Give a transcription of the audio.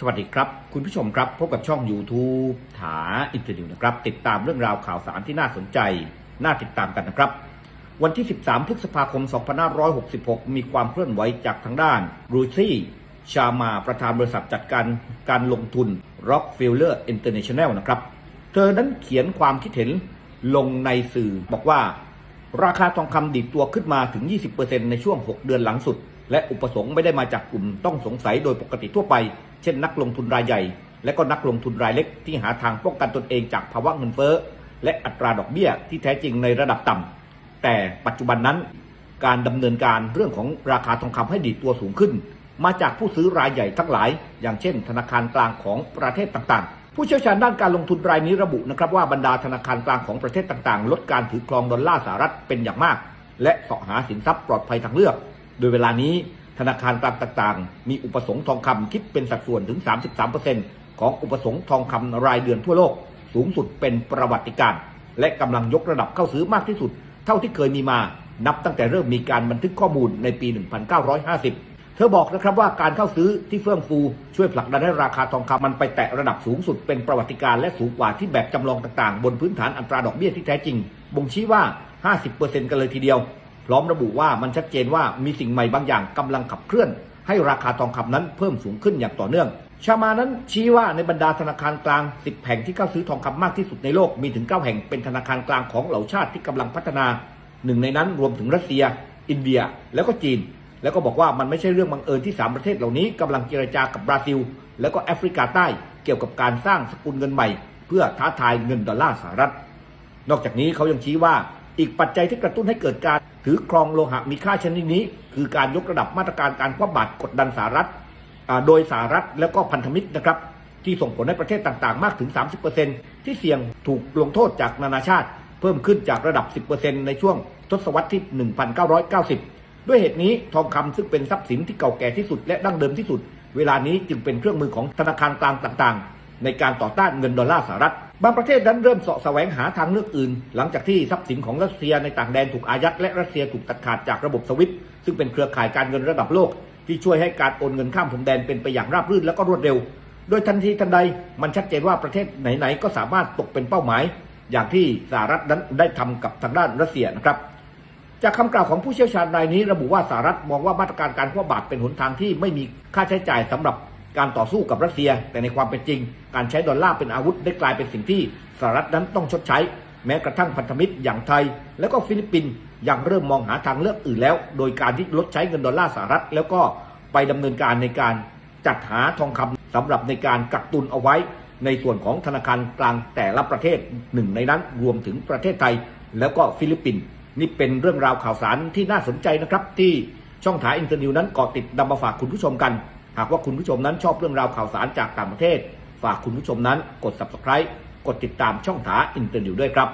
สวัสดีครับ คุณผู้ชมครับพบกับช่อง YouTube ถาอินเตอร์นิวนะครับ ติดตามเรื่องราวข่าวสารที่น่าสนใจ น่าติดตามกันนะครับ วันที่ 13 พฤษภาคม 2566 มีความเคลื่อนไหวจากทางด้านรูซี่ชามาประธานบริษัทจัดการการลงทุน Rockefeller International นะครับ เธอนั้นเขียนความคิดเห็นลงในสื่อบอกว่า ราคาทองคำดีดตัวขึ้นมาถึง 20%ในช่วง 6 เดือนหลังสุด และอุปสงค์ไม่ได้มาจากกลุ่มต้องสงสัยโดยปกติทั่วไปเช่นนักลงทุนรายใหญ่ และก็นักลงทุนรายเล็กที่หาทางป้องกันตนเองจากภาวะเงินเฟ้อและอัตราดอกเบี้ยที่แท้จริงในระดับต่ำแต่ปัจจุบันนั้นการดำเนินการเรื่องของราคาทองคำให้ดีตัวสูงขึ้น มาจากผู้ซื้อรายใหญ่ทั้งหลาย อย่างเช่น ธนาคารกลางของประเทศต่างๆ ผู้เชี่ยวชาญด้านการลงทุนรายนี้ระบุนะครับว่าบรรดาธนาคารกลางของประเทศต่างๆ ลดการถือครองดอลลาร์สหรัฐเป็นอย่างมาก และเสาะหาสินทรัพย์ปลอดภัยทางเลือก โดยเวลานี้ ธนาคารกลางต่างๆ มีอุปสงค์ทองคำคิดเป็นสัดส่วนถึง 33%ของอุปสงค์ทองคำรายเดือนทั่วโลก สูงสุดเป็นประวัติการณ์และกำลังยกระดับเข้าซื้อมากที่สุด เท่าที่เคยมีมานับตั้งแต่เริ่มมีการบันทึกข้อมูลในปี 1950 เธอบอกนะครับว่าการเข้าซื้อที่เฟื่องฟูช่วยผลักดันให้ราคาทองคำมันไปแตะระดับสูงสุดเป็นประวัติการณ์และสูงกว่าที่แบบจำลองต่างๆ บนพื้นฐานอัตราดอกเบี้ยที่แท้จริง บ่งชี้ว่า 50%กันเลยทีเดียว พร้อมระบุว่ามันชัดเจนว่ามีสิ่งใหม่บางอย่างกำลังขับเคลื่อน ให้ราคาทองคำนั้นเพิ่มสูงขึ้นอย่างต่อเนื่อง ชามานั้นชี้ว่าในบรรดาธนาคารกลาง 10 แห่งที่เข้าซื้อทองคำมากที่สุดในโลกมีถึง 9 แห่งเป็นธนาคารกลางของเหล่าชาติที่กำลังพัฒนาหนึ่งในนั้นรวมถึงรัสเซีย อินเดียแล้วก็จีน แล้วก็บอกว่ามันไม่ใช่เรื่องบังเอิญที่ 3 ประเทศเหล่านี้กำลังเจรจากับบราซิล แล้วก็แอฟริกาใต้เกี่ยวกับการสร้างสกุลเงินใหม่ เพื่อท้าทายเงินดอลลาร์สหรัฐ นอกจากนี้เขายังชี้ว่า อีกปัจจัยที่กระตุ้นให้เกิดการ ถือครองโลหะมีค่าชนิดนี้ คือการยกระดับมาตรการการคว่ำบาตรกดดันสหรัฐโดยสหรัฐแล้วก็พันธมิตรนะครับที่ส่งผลให้ประเทศต่างๆ มากถึง 30%ที่เสี่ยงถูกลงโทษจากนานาชาติ เพิ่มขึ้นจากระดับ 10%ในช่วงทศวรรษที่ 1990 ด้วยเหตุนี้ทองคำซึ่งเป็นทรัพย์สินที่เก่าแก่ที่สุดและดั้งเดิมที่สุด เวลานี้จึงเป็นเครื่องมือของธนาคารกลางต่างๆ ในการต่อต้านเงินดอลลาร์สหรัฐ บางประเทศนั้นเริ่มเสาะแสวงหาทางเลือกอื่น หลังจากที่ทรัพย์สินของรัสเซียในต่างแดนถูกอายัดและรัสเซียถูกตัดขาดจากระบบสวิต์ซึ่งเป็นเครือข่ายการเงินระดับโลก ที่ช่วยให้การโอนเงินข้ามพรมแดนเป็นไปอย่างราบรื่นและก็รวดเร็ว โดยทันทีทันใดมันชัดเจนว่าประเทศไหนๆก็สามารถตกเป็นเป้าหมาย อย่างที่สหรัฐนั้นได้ทำกับทางด้านรัสเซียนะครับจากคำกล่าวของผู้เชี่ยวชาญรายนี้ระบุว่าสหรัฐมองว่ามาตรการการคว่ำบาตรเป็นหนทางที่ไม่มีค่าใช้จ่ายสำหรับ การต่อสู้กับรัสเซีย แต่ในความเป็นจริง การใช้ดอลลาร์เป็นอาวุธได้กลายเป็นสิ่งที่สหรัฐนั้นต้องชดใช้ แม้กระทั่งพันธมิตรอย่างไทย และก็ฟิลิปปินส์ยังเริ่มมองหาทางเลือกอื่นแล้ว โดยการที่ลดใช้เงินดอลลาร์สหรัฐ แล้วก็ไปดำเนินการในการจัดหาทองคำสำหรับในการกักตุนเอาไว้ ในส่วนของธนาคารกลางแต่ละประเทศหนึ่งในนั้นรวมถึงประเทศไทย แล้วก็ฟิลิปปินส์นี่เป็นเรื่องราวข่าวสารที่น่าสนใจนะครับที่ช่องถ่ายอินเตอร์นิวนั้นเกาะติดนำมาฝากคุณผู้ชมกัน หากว่าคุณผู้ชมนั้นชอบเรื่องราวข่าวสารจากต่างประเทศ ฝากคุณผู้ชมนั้นกด subscribe กดติดตามช่องถาอินเตอร์นิวด้วยครับ